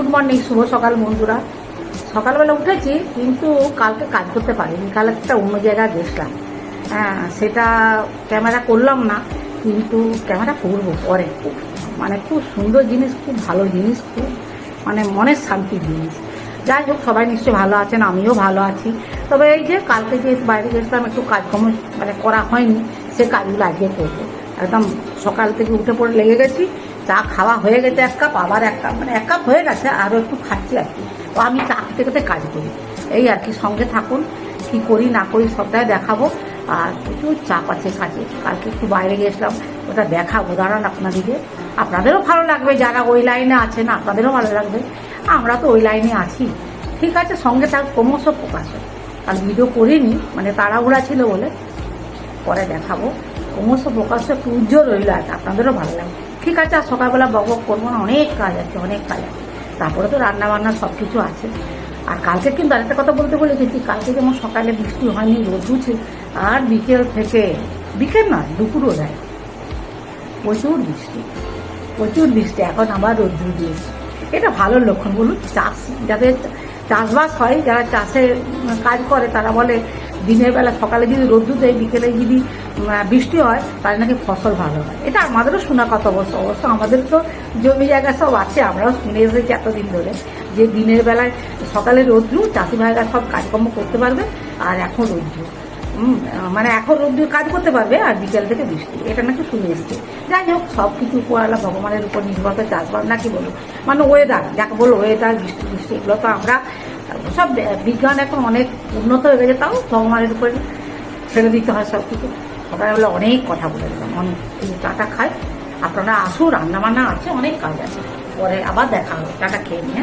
Good morning, শুভ সকাল বন্ধুরা। সকালবেলা উঠেছি, কিন্তু কালকে কাজ করতে পারিনি। কাল একটা অন্য জায়গায় গেছিলাম। হ্যাঁ সেটা ক্যামেরা করলাম না, কিন্তু ক্যামেরা করব পরে। মানে খুব সুন্দর জিনিস, খুব ভালো জিনিস, খুব মানে মনের শান্তির জিনিস। যাই হোক, সবাই নিশ্চয়ই ভালো আছেন, আমিও ভালো আছি। তবে এই যে কালকে যে বাইরে গেছিলাম, একটু কাজকর্ম মানে করা হয়নি, সে কাজগুলো আজকে করব। একদম সকাল থেকে উঠে পড়ে লেগে গেছি। চা খাওয়া হয়ে গেছে এক কাপ, আবার এক কাপ মানে এক কাপ হয়ে গেছে আরও একটু খাচ্ছি আর কি। তো আমি চা খেতে খেতে কাজ করি। এই আর কি, সঙ্গে থাকুন, কি করি না করি সবটাই দেখাবো। আর প্রচুর চাপ আছে কাজে। কালকে একটু বাইরে গেছিলাম ওটা দেখাবো, দাঁড়ান আপনাদেরকে। আপনাদেরও ভালো লাগবে, যারা ওই লাইনে আছেন, আপনাদেরও ভালো লাগবে। আমরা তো ওই লাইনে আছি। ঠিক আছে, সঙ্গে থাক, ক্রমশ প্রকাশ হয়। কাল ভিডিও করিনি মানে তাড়াহুড়া ছিল বলে, পরে দেখাবো। ক্রমশ প্রকাশ্য একটু উজ্জ্বল রইল আছে আপনাদেরও ভালো লাগবে। ঠিক আছে, আর সকালবেলা বক বক করব না, অনেক কাজ আছে, অনেক কাজ আছে। তারপরে তো রান্না বান্না সব কিছু আছে। আর কালকে কিন্তু আরেকটা কথা বলতে বলে গেছি কালকে যেমন সকালে বৃষ্টি হয়নি, রোদ উঠছে, আর বিকেল থেকে, বিকেল না দুপুরও দেয় প্রচুর বৃষ্টি প্রচুর বৃষ্টি, এখন আবার রোদ্র দিয়েছে। এটা ভালো লক্ষণ, বলুন, চাষ, যাদের চাষবাস হয়, যারা চাষে কাজ করে, তারা বলে দিনের বেলা সকালে যদি রোদ্দুর দেয়, বিকেলে যদি বৃষ্টি হয়, তাহলে নাকি ফসল ভালো হয়। এটা আমাদেরও শোনা কথা অবশ্য। অবশ্য আমাদের তো জমি জায়গা সব আছে, আমরাও শুনে এসেছি এতদিন ধরে যে দিনের বেলায় সকালে রোদ্রু চাষি ভাইরা সব কাজকর্ম করতে পারবে, আর এখন রোদ্রু মানে এখন রোদ্দুর কাজ করতে পারবে, আর বিকেল থেকে বৃষ্টি। এটা নাকি শুনে এসছে। যাই হোক, সব কিছু উপরওয়ালা ভগবানের উপর নির্ভর করে চাষবাস নাকি বলো মানে ওয়েদার যাকে বলো ওয়েদার বৃষ্টি বৃষ্টি, এগুলো তো আমরা সব বিজ্ঞান এখন অনেক উন্নত হয়ে গেছে, তাও ভগবানের উপরে ছেড়ে দিতে হয় সব কিছু সকালবেলা অনেক কথা বলে দিলাম। অনেক চাটা খাই। আপনারা আসুন রান্না বান্না আছে, অনেক কাজ আছে। পরে আবার দেখা হবে। চাটা খেয়ে নিয়ে।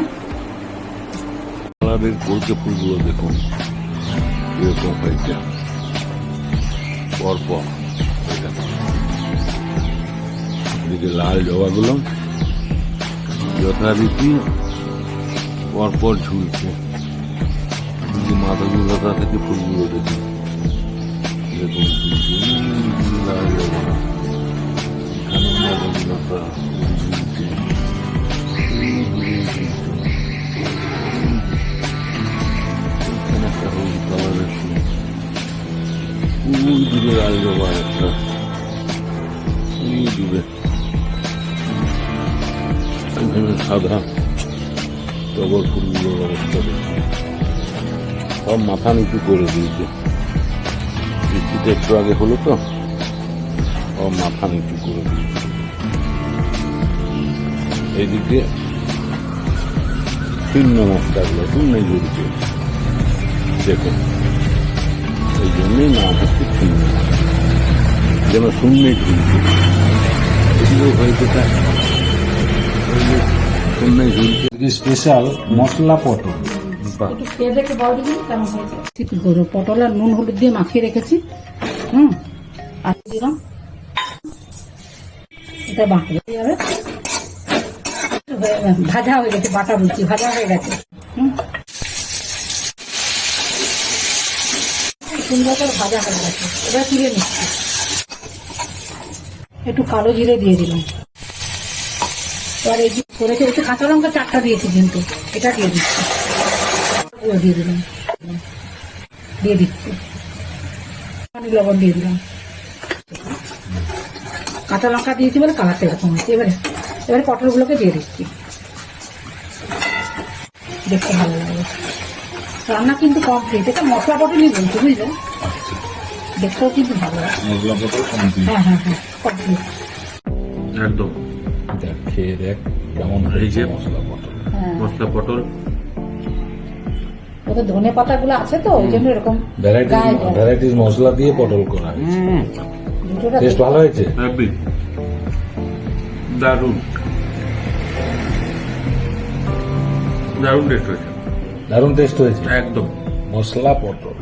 দেখুন। পরপর লাল জবাগুলো পরপর ঝুলছে। এদিকে মাধবীলতা থেকে ফুলগুলো দেখুন এরকম ঝুলছে উম, লাল জবা এখানে মাধবীলতা ঝুলছে এই দূরে ঝুলছে। এখানে একটা হলুদ কালারের ফুল ওই দূরে লাল জবা একটা ওই দূরে এখানে সাদা টগর ফুলগুলোর অবস্থা দেখছি সব মাথা নিচু করে দিয়েছে। বৃষ্টিটা একটু আগে হলো তো। সব মাথা নিচু করে দিয়েছে। এইদিকে শূন্য মশলাগুলো শূন্যই জড়িত দেখুন এই জন্যই নাম হচ্ছে শূন্য যেন শূন্যে ঝুলছে এগুলো হয়তো তা- ওই শূন্যে ঝুলছে স্পেশাল মশলা পটল। একটু খেয়ে দেখে বড় দিন কেমন হয়েছে? কি করব পটল আর নুন হলুদ দিয়ে মাখিয়ে রেখেছি। হুম আর দিলাম। এটা বাঁকড়ে যাবে। ভাজা হয়ে গেছে বাটা বলছি ভাজা হয়ে গেছে। হুম। সুন্দর করে ভাজা হয়ে গেছে। এবার তুলে নিচ্ছি। একটু কালো জিরে দিয়ে দিলাম। এবার এই যে করেছে একটু কাঁচা লঙ্কা চারটা দিয়েছি কিন্তু এটা দিয়ে দিচ্ছি। দিয়ে দিলাম দিয়ে দিচ্ছি পানি লবণ দিয়ে দিলাম কাঁচা লঙ্কা দিয়েছি বলে কালারটা এরকম হচ্ছে এবারে এবারে পটলগুলোকে দিয়ে দিচ্ছি দেখতে ভালো লাগবে রান্না কিন্তু কমপ্লিট এটা মশলা পটলই বলছি বুঝলেন দেখতেও কিন্তু ভালো লাগে মশলা পটল হ্যাঁ হ্যাঁ হ্যাঁ কমপ্লিট একদম। দেখ খেয়ে দেখ কেমন হয়েছে মশলা পটল। হ্যাঁ। মশলা পটল ওদের ধনে পাতাগুলো আছে তো ওই জন্য এরকম ভ্যারাইটিস ভ্যারাইটিস মশলা দিয়ে পটল করা হয়েছে। টেস্ট ভালো হয়েছে? দারুণ। দারুণ টেস্ট হয়েছে। দারুণ টেস্ট হয়েছে? একদম। মশলা পটল।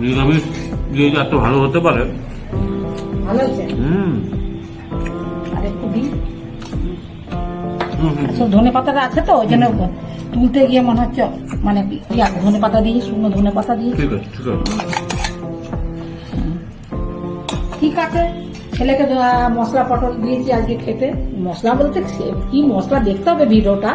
নিরামিষ যে এত ভালো হতে পারে। ভালো হয়েছে? হুম। ধনে পাতাটা আছে তো ওই জন্য তুলতে গিয়ে মনে হচ্ছে মানে ধনে পাতা দিয়ে শুকনো ধনে পাতা দিয়ে। ঠিক আছে। ঠিক আছে। ছেলেকে মশলা পটল দিয়েছি আজকে খেতে। মশলা বলতে সে- কি মশলা দেখতে হবে ভিডিওটা।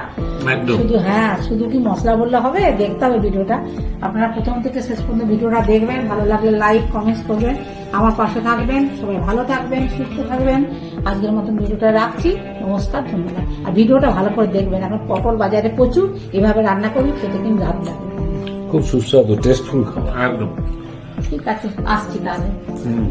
শুধু হ্যাঁ শুধু কি মশলা বললে হবে দেখতে হবে ভিডিওটা। আপনারা প্রথম থেকে শেষ পর্যন্ত ভিডিওটা দেখবেন ভালো লাগলে লাইক কমেন্টস করবেন আমার পাশে থাকবেন সবাই ভালো থাকবেন সুস্থ থাকবেন। আজকের মতন ভিডিওটা রাখছি নমস্কার ধন্যবাদ। আর ভিডিওটা ভালো করে দেখবেন এখন পটল বাজারে প্রচুর এভাবে রান্না করি খেতে কিন্তু দারুণ লাগবে খুব সুস্বাদু টেস্টফুল খাবার। একদম। ঠিক আছে আসছি তাহলে। হুম।